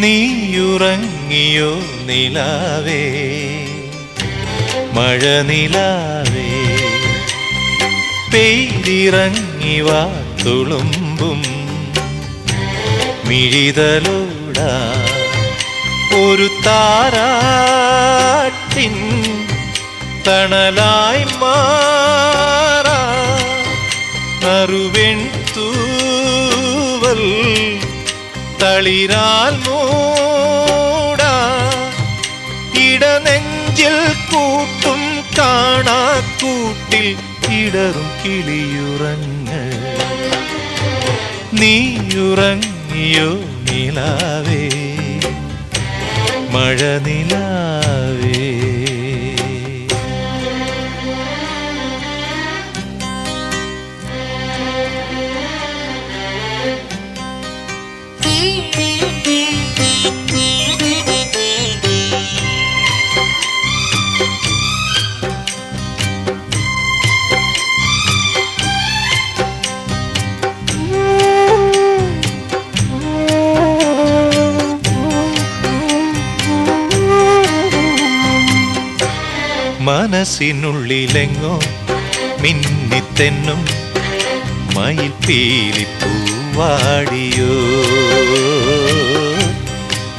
നീയുറങ്ങിയോ നിലാവേ? മഴ നിലാവേ? പെയ്തിറങ്ങി വാ തുളുമ്പും. മിഴിതലൂട ഒരു താരാട്ടിൻ തണലായി മാറാ. നറുവെൺ തൂവൽ തളിരാൽ മൂടാ. ഇടനെഞ്ചിൽ കൂട്ടും കാണാ കൂട്ടിൽ ഇടറും കിളിയുറങ്ങ്. നീയുറങ്ങിയോ നിലാവേ മഴ നിലാവേ. മനസ്സിനുള്ളിലെങ്ങോ മിന്നിത്തെന്നും മയിൽ പീലിപ്പൂവാടിയോ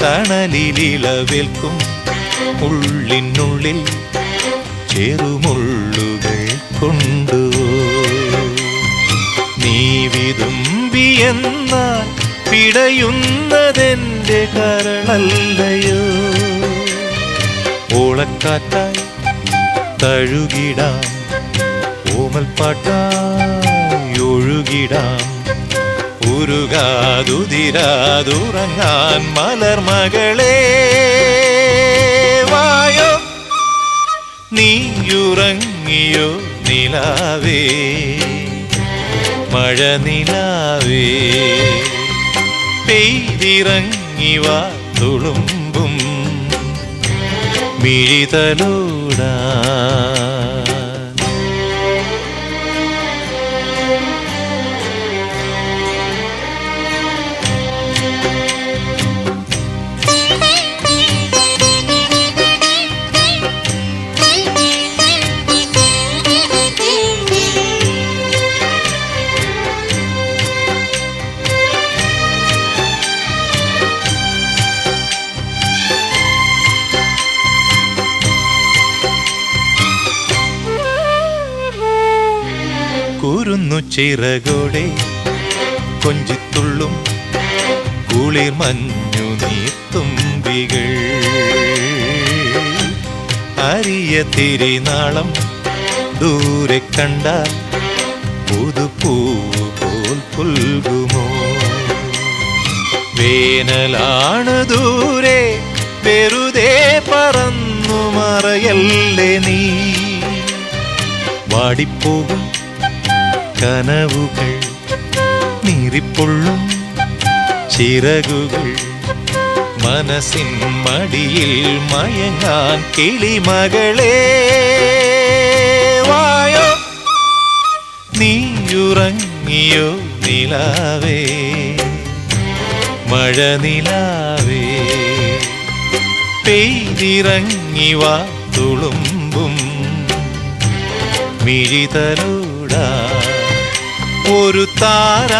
തണലിലിളവേൽക്കും ഉള്ളിനുള്ളിൽ ചെറുമുള്ളുകൾ കൊണ്ടു നീ വിതുമ്പിയെന്നാൽ പിടയുന്നതെന്റെ കരളല്ലയോ. ഓളക്കാറ്റായി തഴുകിടാം. ഓമൽപ്പാട്ടായി ഒഴുകിടാം. ഉരുകാതുതിരാതുറങ്ങാൻ മലർമകളെ വായോ. നീയുറങ്ങിയോ നിലാവേ മഴ നിലാവേ. പെയ്തിറങ്ങി വാ തുളുമ്പും മിഴിതലോടാ കുരുന്നു ചിറകോടെ. കൊഞ്ചിത്തുള്ളും കുളിർ മഞ്ഞു നീത്തുമ്പികൾ അരിയ തിരിനാളം ദൂരെ കണ്ടാൽ പുതുപൂവ് പോൽ പുൽകുമോ? വേനലാണ് ദൂരെ വെറുതെ പറന്നു മറയല്ലേ നീ? വാടിപ്പോകും കനവുകൾ നീറിപ്പൊള്ളും ചിറകുകൾ. മനസ്സിൻ മടിയിൽ മയങ്ങാൻ കിളിമകളെ. വായോ നീയുറങ്ങിയോ നിലാവേ. മഴ നിലാവേ. പെയ്തിറങ്ങി വാ തുളുമ്പും. മിഴിതലോടാ ഒരു താരാട്ടിൻ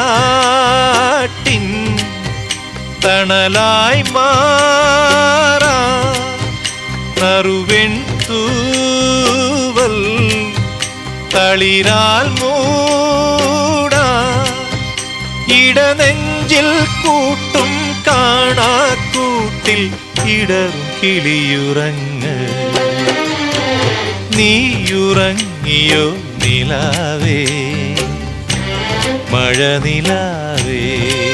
തണലായി മാറാ. തൂവൽ തളിരാൽ മൂടാ. ഇടനെഞ്ചിൽ കൂട്ടും കാണാ കൂട്ടിൽ ഇടറും കിളിയുറങ്ങ്. നീയുറങ്ങിയോ നിലാവേ. മഴ